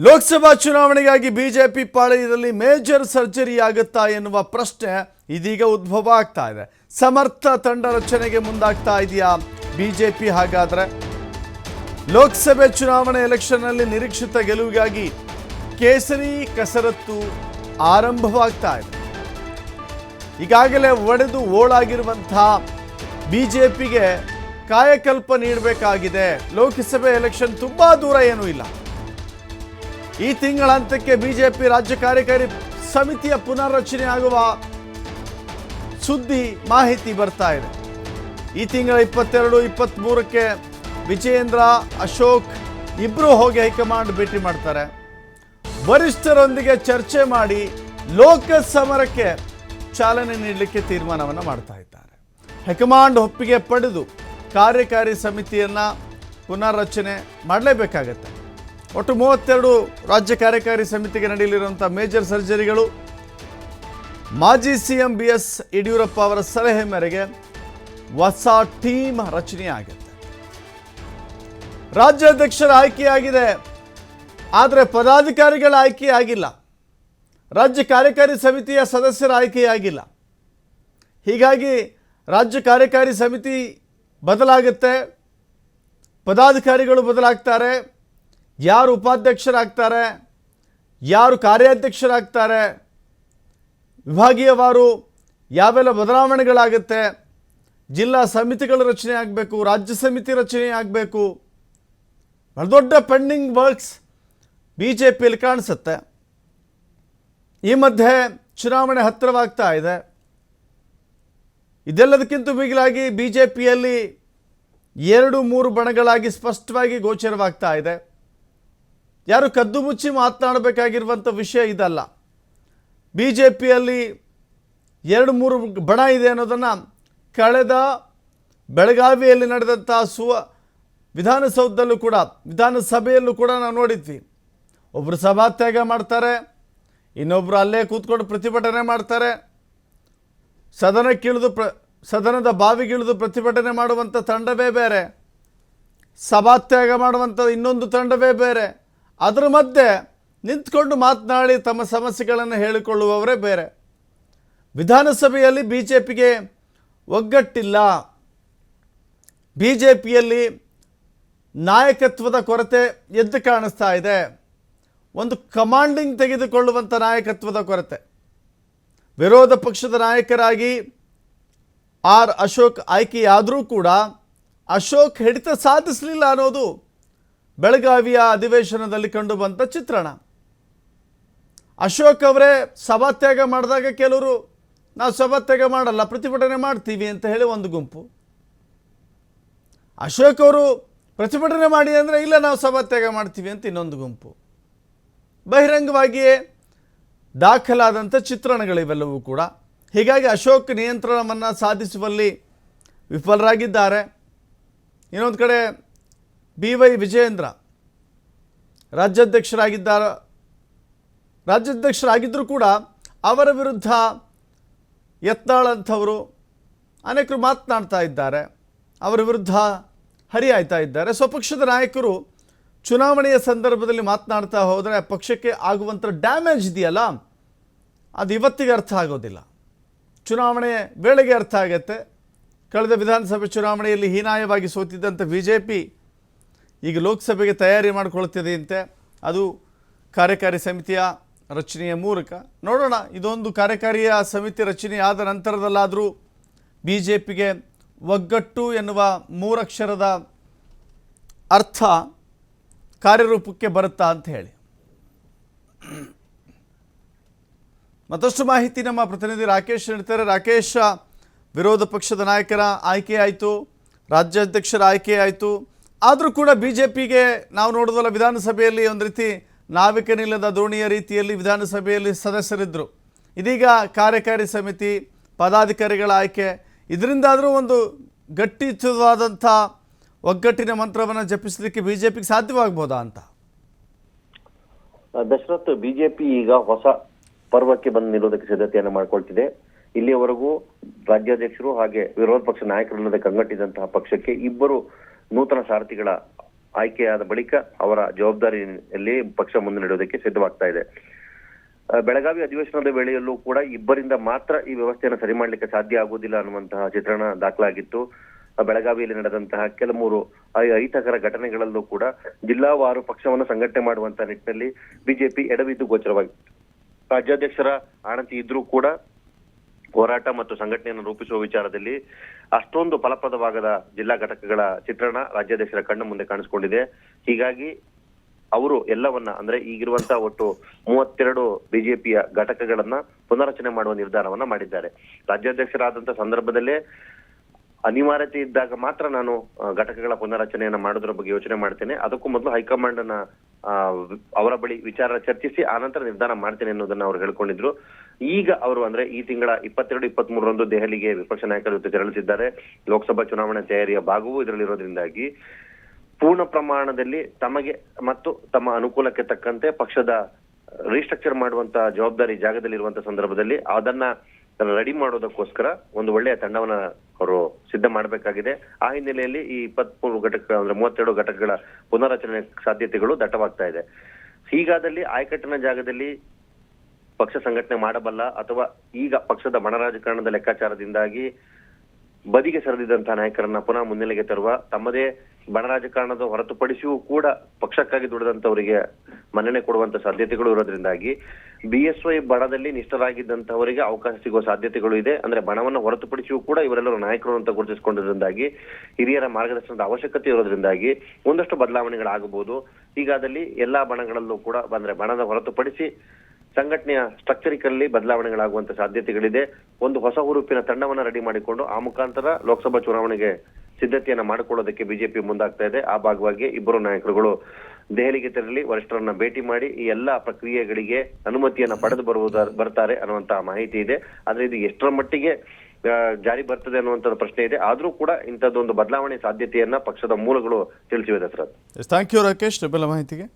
ಲೋಕಸಭಾ ಚುನಾವಣೆಗಾಗಿ BJP ಪಾಳೆಯದಲ್ಲಿ major surgery ಆಗುತ್ತಾ ಎನ್ನುವ ಪ್ರಶ್ನೆ ಇದೀಗ ಉದ್ಭವ ಆಗ್ತಾ ಇದೆ. ಸಮರ್ಥ ತಂಡ ರಚನೆಗೆ ಮುಂದಾಗ್ತಾ ಇದೆಯಾ ಬಿಜೆಪಿ ಹಾಗಾದ್ರೆ? ಲೋಕಸಭೆ ಚುನಾವಣೆ ಎಲೆಕ್ಷನ್ನಲ್ಲಿ ನಿರೀಕ್ಷಿತ ಗೆಲುವಿಗಾಗಿ ಕೇಸರಿ ಕಸರತ್ತು ಆರಂಭವಾಗ್ತಾ ಇದೆ. ಈಗಾಗಲೇ ಒಡೆದು ಓಳಾಗಿರುವಂತಹ ಬಿಜೆಪಿಗೆ ಕಾಯಕಲ್ಪ ನೀಡಬೇಕಾಗಿದೆ. ಲೋಕಸಭೆ ಎಲೆಕ್ಷನ್ ತುಂಬಾ ದೂರ ಏನೂ ಇಲ್ಲ. ಈ ತಿಂಗಳಂತಕ್ಕೆ ಬಿಜೆಪಿ ರಾಜ್ಯ ಕಾರ್ಯಕಾರಿ ಸಮಿತಿಯ ಪುನರ್ರಚನೆ ಆಗುವ ಸುದ್ದಿ ಮಾಹಿತಿ ಬರ್ತಾ ಇದೆ. ಈ ತಿಂಗಳ ಇಪ್ಪತ್ತೆರಡು, ಇಪ್ಪತ್ತ್ಮೂರಕ್ಕೆ ವಿಜಯೇಂದ್ರ, ಅಶೋಕ್ ಇಬ್ಬರು ಹೋಗಿ ಹೈಕಮಾಂಡ್ ಭೇಟಿ ಮಾಡ್ತಾರೆ. ವರಿಷ್ಠರೊಂದಿಗೆ ಚರ್ಚೆ ಮಾಡಿ ಲೋಕ ಸಮರಕ್ಕೆ ಚಾಲನೆ ನೀಡಲಿಕ್ಕೆ ತೀರ್ಮಾನವನ್ನು ಮಾಡ್ತಾ ಇದ್ದಾರೆ. ಹೈಕಮಾಂಡ್ ಒಪ್ಪಿಗೆ ಪಡೆದು ಕಾರ್ಯಕಾರಿ ಸಮಿತಿಯನ್ನು ಪುನರ್ರಚನೆ ಮಾಡಲೇಬೇಕಾಗತ್ತೆ. ಒಟ್ಟು ಮೂವತ್ತೆರಡು ರಾಜ್ಯ ಕಾರ್ಯಕಾರಿ ಸಮಿತಿಗೆ ನಡೆಯಲಿರುವಂಥ ಮೇಜರ್ ಸರ್ಜರಿಗಳು. ಮಾಜಿ ಸಿಎಂ ಬಿ ಎಸ್ ಯಡಿಯೂರಪ್ಪ ಅವರ ಸಲಹೆ ಮೇರೆಗೆ ಹೊಸ ಟೀಮ್ ರಚನೆಯಾಗುತ್ತೆ. ರಾಜ್ಯಾಧ್ಯಕ್ಷರ ಆಯ್ಕೆಯಾಗಿದೆ. ಆದರೆ ಪದಾಧಿಕಾರಿಗಳ ಆಯ್ಕೆಯಾಗಿಲ್ಲ ರಾಜ್ಯ ಕಾರ್ಯಕಾರಿ ಸಮಿತಿಯ ಸದಸ್ಯರ ಆಯ್ಕೆಯಾಗಿಲ್ಲ ಹೀಗಾಗಿ ರಾಜ್ಯ ಕಾರ್ಯಕಾರಿ ಸಮಿತಿ ಬದಲಾಗುತ್ತೆ. ಪದಾಧಿಕಾರಿಗಳು ಬದಲಾಗ್ತಾರೆ. ಯಾರು ಉಪಾಧ್ಯಕ್ಷರಾಗ್ತಾರೆ, ಯಾರು ಕಾರ್ಯಾಧ್ಯಕ್ಷರಾಗ್ತಾರೆ, ವಿಭಾಗೀಯವಾರು ಯಾವೆಲ್ಲ ಬದಲಾವಣೆಗಳಾಗುತ್ತೆ, ಜಿಲ್ಲಾ ಸಮಿತಿಗಳ ರಚನೆ ಆಗಬೇಕು, ರಾಜ್ಯ ಸಮಿತಿ ರಚನೆ ಆಗಬೇಕು, ಬಹಳ ದೊಡ್ಡ ಪೆಂಡಿಂಗ್ ವರ್ಕ್ಸ್ ಬಿ ಜೆ ಪಿಯಲ್ಲಿ ಕಾಣಿಸುತ್ತೆ. ಈ ಮಧ್ಯೆ ಚುನಾವಣೆ ಹತ್ತಿರವಾಗ್ತಾ ಇದೆ. ಇದೆಲ್ಲದಕ್ಕಿಂತ ಮಿಗಿಲಾಗಿ ಬಿ ಜೆ ಪಿಯಲ್ಲಿ ಎರಡು ಮೂರು ಬಣಗಳಾಗಿ ಸ್ಪಷ್ಟವಾಗಿ ಗೋಚರವಾಗ್ತಾ ಇದೆ. ಯಾರು ಕದ್ದು ಮುಚ್ಚಿ ಮಾತನಾಡಬೇಕಾಗಿರುವಂಥ ವಿಷಯ ಇದಲ್ಲ. ಬಿ ಜೆ ಪಿಯಲ್ಲಿ ಎರಡು ಮೂರು ಬಣ ಇದೆ ಅನ್ನೋದನ್ನು ಕಳೆದ ಬೆಳಗಾವಿಯಲ್ಲಿ ನಡೆದಂಥ ಸುವ ವಿಧಾನಸೌಧದಲ್ಲೂ ಕೂಡ, ವಿಧಾನಸಭೆಯಲ್ಲೂ ಕೂಡ ನಾವು ನೋಡಿದ್ವಿ. ಒಬ್ಬರು ಸಭಾತ್ಯಾಗ ಮಾಡ್ತಾರೆ ಇನ್ನೊಬ್ಬರು ಅಲ್ಲೇ ಕೂತ್ಕೊಂಡು ಪ್ರತಿಭಟನೆ ಮಾಡ್ತಾರೆ. ಸದನಕ್ಕಿಳಿದು ಪ್ರ, ಸದನದ ಬಾವಿಗಿಳಿದು ಪ್ರತಿಭಟನೆ ಮಾಡುವಂಥ ತಂಡವೇ ಬೇರೆ. ಸಭಾತ್ಯಾಗ ಮಾಡುವಂಥ ಇನ್ನೊಂದು ತಂಡವೇ ಬೇರೆ. ಅದರ ಮಧ್ಯೆ ನಿಂತ್ಕೊಂಡು ಮಾತನಾಡಿ ತಮ್ಮ ಸಮಸ್ಯೆಗಳನ್ನು ಹೇಳಿಕೊಳ್ಳುವವರೇ ಬೇರೆ. ವಿಧಾನಸಭೆಯಲ್ಲಿ ಬಿ ಜೆ ಪಿಗೆ ಒಗ್ಗಟ್ಟಿಲ್ಲ. ಬಿ ಜೆ ಪಿಯಲ್ಲಿ ನಾಯಕತ್ವದ ಕೊರತೆ ಎದ್ದು ಕಾಣಿಸ್ತಾ ಇದೆ. ಒಂದು ಕಮಾಂಡಿಂಗ್ ತೆಗೆದುಕೊಳ್ಳುವಂಥ ನಾಯಕತ್ವದ ಕೊರತೆ. ವಿರೋಧ ಪಕ್ಷದ ನಾಯಕರಾಗಿ ಆರ್ ಅಶೋಕ್ ಆಯ್ಕೆಯಾದರೂ ಕೂಡ ಅಶೋಕ್ ಹಿಡಿತ ಸಾಧಿಸಲಿಲ್ಲ ಅನ್ನೋದು ಬೆಳಗಾವಿಯ ಅಧಿವೇಶನದಲ್ಲಿ ಕಂಡುಬಂತ ಚಿತ್ರಣ. ಅಶೋಕ್ ಅವರೇ ಸಭಾತ್ಯಾಗ ಮಾಡಿದಾಗ ಕೆಲವರು, ನಾವು ಸಭಾತ್ಯಾಗ ಮಾಡಲ್ಲ, ಪ್ರತಿಭಟನೆ ಮಾಡ್ತೀವಿ ಅಂತ ಹೇಳಿ ಒಂದು ಗುಂಪು. ಅಶೋಕ್ ಅವರು, ಪ್ರತಿಭಟನೆ ಮಾಡಿ ಅಂದರೆ ಇಲ್ಲ, ನಾವು ಸಭಾತ್ಯಾಗ ಮಾಡ್ತೀವಿ ಅಂತ ಇನ್ನೊಂದು ಗುಂಪು. ಬಹಿರಂಗವಾಗಿಯೇ ದಾಖಲಾದಂಥ ಚಿತ್ರಣಗಳಿವೆಲ್ಲವೂ ಕೂಡ. ಹೀಗಾಗಿ ಅಶೋಕ್ ನಿಯಂತ್ರಣವನ್ನು ಸಾಧಿಸುವಲ್ಲಿ ವಿಫಲರಾಗಿದ್ದಾರೆ. ಇನ್ನೊಂದು ಕಡೆ ಬಿ ವೈ ವಿಜಯೇಂದ್ರ ರಾಜ್ಯಾಧ್ಯಕ್ಷರಾಗಿದ್ದಾರೆ. ರಾಜ್ಯಾಧ್ಯಕ್ಷರಾಗಿದ್ದರೂ ಕೂಡ ಅವರ ವಿರುದ್ಧ ಎತ್ತಾಳಂಥವರು ಅನೇಕರು ಮಾತನಾಡ್ತಾ ಇದ್ದಾರೆ. ಅವರ ವಿರುದ್ಧ ಹರಿಯಾಯ್ತಾ ಇದ್ದಾರೆ. ಸ್ವಪಕ್ಷದ ನಾಯಕರು ಚುನಾವಣೆಯ ಸಂದರ್ಭದಲ್ಲಿ ಮಾತನಾಡ್ತಾ ಹೋದರೆ ಪಕ್ಷಕ್ಕೆ ಆಗುವಂಥ ಡ್ಯಾಮೇಜ್ ಇದೆಯಲ್ಲ? ಅದು ಇವತ್ತಿಗೆ ಅರ್ಥ ಆಗೋದಿಲ್ಲ. ಚುನಾವಣೆ ವೇಳೆಗೆ ಅರ್ಥ ಆಗುತ್ತೆ. ಕಳೆದ ವಿಧಾನಸಭೆ ಚುನಾವಣೆಯಲ್ಲಿ ಹೀನಾಯವಾಗಿ ಸೋತಿದ್ದಂಥ ಬಿ ಜೆ ಪಿ ಈಗ ಲೋಕಸಭೆಗೆ ತಯಾರಿ ಮಾಡಿಕೊಳ್ತಿದೆಯಂತೆ ಅದು ಕಾರ್ಯಕಾರಿ ಸಮಿತಿಯ ರಚನೆಯ ಮೂಲಕ. ನೋಡೋಣ, ಇದೊಂದು ಕಾರ್ಯಕಾರಿಯ ಸಮಿತಿ ರಚನೆ ಆದ ನಂತರದಲ್ಲಾದರೂ ಬಿ ಜೆ ಪಿಗೆ ಒಗ್ಗಟ್ಟು ಎನ್ನುವ ಮೂರಕ್ಷರದ ಅರ್ಥ ಕಾರ್ಯರೂಪಕ್ಕೆ ಬರುತ್ತಾ ಅಂತ ಹೇಳಿ. ಮತ್ತಷ್ಟು ಮಾಹಿತಿ ನಮ್ಮ ಪ್ರತಿನಿಧಿ ರಾಕೇಶ್ ನೀಡ್ತಾರೆ. ರಾಕೇಶ್, ವಿರೋಧ ಪಕ್ಷದ ನಾಯಕರ ಆಯ್ಕೆ ಆಯಿತು, ರಾಜ್ಯಾಧ್ಯಕ್ಷರ ಆಯ್ಕೆ ಆಯಿತು ಆದರೂ ಕೂಡ ಬಿ ಜೆ ಪಿಗೆ ನಾವು ನೋಡೋದಲ್ಲ ವಿಧಾನಸಭೆಯಲ್ಲಿ ಒಂದು ರೀತಿ ನಾವಿಕನಿಲ್ಲದ ದೋಣಿಯ ರೀತಿಯಲ್ಲಿ ವಿಧಾನಸಭೆಯಲ್ಲಿ ಸದಸ್ಯರಿದ್ದರು ಇದೀಗ ಕಾರ್ಯಕಾರಿ ಸಮಿತಿ, ಪದಾಧಿಕಾರಿಗಳ ಆಯ್ಕೆ, ಇದರಿಂದಾದರೂ ಒಂದು ಗಟ್ಟಿಚ್ಚುದಾದಂಥ ಒಗ್ಗಟ್ಟಿನ ಮಂತ್ರವನ್ನು ಜಪಿಸಲಿಕ್ಕೆ ಬಿ ಜೆ ಪಿಗೆ ಸಾಧ್ಯವಾಗ್ಬೋದಾ ಅಂತ? ದಶರಥ್, ಬಿಜೆಪಿ ಈಗ ಹೊಸ ಪರ್ವಕ್ಕೆ ಬಂದು ನಿಲ್ಲೋದಕ್ಕೆ ಸಿದ್ಧತೆಯನ್ನು ಮಾಡ್ಕೊಳ್ತಿದೆ. ಇಲ್ಲಿಯವರೆಗೂ ರಾಜ್ಯಾಧ್ಯಕ್ಷರು ಹಾಗೆ ವಿರೋಧ ಪಕ್ಷ ನಾಯಕರಲ್ಲದೆ ಕಂಗಟ್ಟಿದಂತಹ ಪಕ್ಷಕ್ಕೆ ಇಬ್ಬರು ನೂತನ ಸಾರಥಿಗಳ ಆಯ್ಕೆಯಾದ ಬಳಿಕ ಅವರ ಜವಾಬ್ದಾರಿಯಲ್ಲಿ ಪಕ್ಷ ಮುಂದೆ ಸಿದ್ಧವಾಗ್ತಾ ಇದೆ. ಬೆಳಗಾವಿ ಅಧಿವೇಶನದ ವೇಳೆಯಲ್ಲೂ ಕೂಡ ಇಬ್ಬರಿಂದ ಮಾತ್ರ ಈ ವ್ಯವಸ್ಥೆಯನ್ನು ಸರಿ ಮಾಡಲಿಕ್ಕೆ ಸಾಧ್ಯ ಆಗುವುದಿಲ್ಲ ಅನ್ನುವಂತಹ ಚಿತ್ರಣ ದಾಖಲಾಗಿತ್ತು. ಬೆಳಗಾವಿಯಲ್ಲಿ ನಡೆದಂತಹ ಕೆಲಮೂರು ಅಹ್- ಅಹಿತಕರ ಘಟನೆಗಳಲ್ಲೂ ಕೂಡ ಜಿಲ್ಲಾವಾರು ಪಕ್ಷವನ್ನು ಸಂಘಟನೆ ಮಾಡುವಂತಹ ನಿಟ್ಟಿನಲ್ಲಿ ಬಿಜೆಪಿ ಎಡವಿದ್ದು ಗೋಚರವಾಗಿತ್ತು ರಾಜ್ಯಾಧ್ಯಕ್ಷರ ಆಣತಿ ಇದ್ರೂ ಕೂಡ ಹೋರಾಟ ಮತ್ತು ಸಂಘಟನೆಯನ್ನು ರೂಪಿಸುವ ವಿಚಾರದಲ್ಲಿ ಅಷ್ಟೊಂದು ಫಲಪ್ರದವಾಗದ ಜಿಲ್ಲಾ ಘಟಕಗಳ ಚಿತ್ರಣ ರಾಜ್ಯಾಧ್ಯಕ್ಷರ ಕಣ್ಣು ಮುಂದೆ ಕಾಣಿಸಿಕೊಂಡಿದೆ. ಹೀಗಾಗಿ ಅವರು ಎಲ್ಲವನ್ನ ಅಂದ್ರೆ ಈಗಿರುವಂತಹ ಒಟ್ಟು ಮೂವತ್ತೆರಡು ಬಿಜೆಪಿಯ ಘಟಕಗಳನ್ನ ಪುನರಚನೆ ಮಾಡುವ ನಿರ್ಧಾರವನ್ನ ಮಾಡಿದ್ದಾರೆ. ರಾಜ್ಯಾಧ್ಯಕ್ಷರಾದಂತ ಸಂದರ್ಭದಲ್ಲೇ ಅನಿವಾರ್ಯತೆ ಇದ್ದಾಗ ಮಾತ್ರ ನಾನು ಘಟಕಗಳ ಪುನರಚನೆಯನ್ನ ಮಾಡೋದ್ರ ಬಗ್ಗೆ ಯೋಚನೆ ಮಾಡ್ತೇನೆ. ಅದಕ್ಕೂ ಮೊದಲು ಹೈಕಮಾಂಡ್ ಅನ್ನ ಅವರ ಬಳಿ ವಿಚಾರ ಚರ್ಚಿಸಿ ಆನಂತರ ನಿರ್ಧಾರ ಮಾಡ್ತೇನೆ ಅನ್ನೋದನ್ನ ಅವ್ರು ಹೇಳ್ಕೊಂಡಿದ್ರು. ಈಗ ಅವರು ಅಂದ್ರೆ ಈ ತಿಂಗಳ ಇಪ್ಪತ್ತೆರಡು ಇಪ್ಪತ್ತ್ ಮೂರರಂದು ದೆಹಲಿಗೆ ವಿಪಕ್ಷ ನಾಯಕರ ಜೊತೆ ತೆರಳುತ್ತಿದ್ದಾರೆ ಲೋಕಸಭಾ ಚುನಾವಣಾ ತಯಾರಿಯ ಭಾಗವೂ ಇದರಲ್ಲಿರೋದ್ರಿಂದಾಗಿ ಪೂರ್ಣ ಪ್ರಮಾಣದಲ್ಲಿ ತಮಗೆ ಮತ್ತು ತಮ್ಮ ಅನುಕೂಲಕ್ಕೆ ತಕ್ಕಂತೆ ಪಕ್ಷದ ರೀಸ್ಟ್ರಕ್ಚರ್ ಮಾಡುವಂತ ಜವಾಬ್ದಾರಿ ಜಾಗದಲ್ಲಿರುವಂತ ಸಂದರ್ಭದಲ್ಲಿ ಅದನ್ನ ರೆಡಿ ಮಾಡೋದಕ್ಕೋಸ್ಕರ ಒಂದು ಒಳ್ಳೆಯ ತಂಡವನ್ನ ಅವರು ಸಿದ್ಧ ಮಾಡಬೇಕಾಗಿದೆ. ಆ ಹಿನ್ನೆಲೆಯಲ್ಲಿ ಈ ಇಪ್ಪತ್ಮೂರು ಘಟಕ ಅಂದ್ರೆ ಮೂವತ್ತೆರಡು ಘಟಕಗಳ ಪುನರಚನೆ ಸಾಧ್ಯತೆಗಳು ದಟ್ಟವಾಗ್ತಾ ಇದೆ. ಹೀಗಾದಲ್ಲಿ ಆಯಕಟ್ಟಿನ ಜಾಗದಲ್ಲಿ ಪಕ್ಷ ಸಂಘಟನೆ ಮಾಡಬಲ್ಲ ಅಥವಾ ಈಗ ಪಕ್ಷದ ಬಣ ರಾಜಕಾರಣದ ಲೆಕ್ಕಾಚಾರದಿಂದಾಗಿ ಬದಿಗೆ ಸರಿದಿದ್ದಂತಹ ನಾಯಕರನ್ನ ಪುನಃ ಮುನ್ನೆಲೆಗೆ ತರುವ ತಮ್ಮದೇ ಬಣ ರಾಜಕಾರಣದ ಹೊರತುಪಡಿಸಿಯೂ ಕೂಡ ಪಕ್ಷಕ್ಕಾಗಿ ದುಡಿದಂತವರಿಗೆ ಮನ್ನಣೆ ಕೊಡುವಂತ ಸಾಧ್ಯತೆಗಳು ಇರೋದ್ರಿಂದಾಗಿ ಬಿಎಸ್ವೈ ಬಣದಲ್ಲಿ ನಿಷ್ಠರಾಗಿದ್ದಂತವರಿಗೆ ಅವಕಾಶ ಸಿಗುವ ಸಾಧ್ಯತೆಗಳು ಇದೆ. ಅಂದ್ರೆ ಬಣವನ್ನು ಹೊರತುಪಡಿಸಿಯೂ ಕೂಡ ಇವರೆಲ್ಲರೂ ನಾಯಕರು ಅಂತ ಗುರುತಿಸಿಕೊಂಡಿದ್ರಿಂದಾಗಿ ಹಿರಿಯರ ಮಾರ್ಗದರ್ಶನದ ಅವಶ್ಯಕತೆ ಇರೋದ್ರಿಂದಾಗಿ ಒಂದಷ್ಟು ಬದಲಾವಣೆಗಳಾಗಬಹುದು. ಹೀಗಾದಲ್ಲಿ ಎಲ್ಲಾ ಬಣಗಳಲ್ಲೂ ಕೂಡ ಅಂದ್ರೆ ಬಣದ ಹೊರತುಪಡಿಸಿ ಸಂಘಟನೆಯ ಸ್ಟ್ರಕ್ಚರಿಕಲ್ಲಿ ಬದಲಾವಣೆಗಳಾಗುವಂತ ಸಾಧ್ಯತೆಗಳಿದೆ. ಒಂದು ಹೊಸ ಹುರುಪಿನ ತಂಡವನ್ನ ರೆಡಿ ಮಾಡಿಕೊಂಡು ಆ ಮುಖಾಂತರ ಲೋಕಸಭಾ ಚುನಾವಣೆಗೆ ಸಿದ್ಧತೆಯನ್ನ ಮಾಡಿಕೊಳ್ಳೋದಕ್ಕೆ ಬಿಜೆಪಿ ಮುಂದಾಗ್ತಾ ಇದೆ. ಆ ಭಾಗವಾಗಿ ಇಬ್ಬರು ನಾಯಕರುಗಳು ದೆಹಲಿಗೆ ತೆರಳಿ ವರಿಷ್ಠರನ್ನ ಭೇಟಿ ಮಾಡಿ ಈ ಎಲ್ಲಾ ಪ್ರಕ್ರಿಯೆಗಳಿಗೆ ಅನುಮತಿಯನ್ನ ಪಡೆದು ಬರುವುದ, ಬರ್ತಾರೆ ಅನ್ನುವಂತಹ ಮಾಹಿತಿ ಇದೆ. ಆದ್ರೆ ಇದು ಎಷ್ಟರ ಮಟ್ಟಿಗೆ ಜಾರಿ ಬರ್ತದೆ ಅನ್ನುವಂತ ಪ್ರಶ್ನೆ ಇದೆ. ಆದ್ರೂ ಕೂಡ ಇಂಥದ್ದೊಂದು ಬದಲಾವಣೆ ಸಾಧ್ಯತೆಯನ್ನ ಪಕ್ಷದ ಮೂಲಗಳು ತಿಳಿಸಿವೆ ದಸರಥ್ ಥ್ಯಾಂಕ್ ಯು ರಾಕೇಶ್ ಮಾಹಿತಿಗೆ.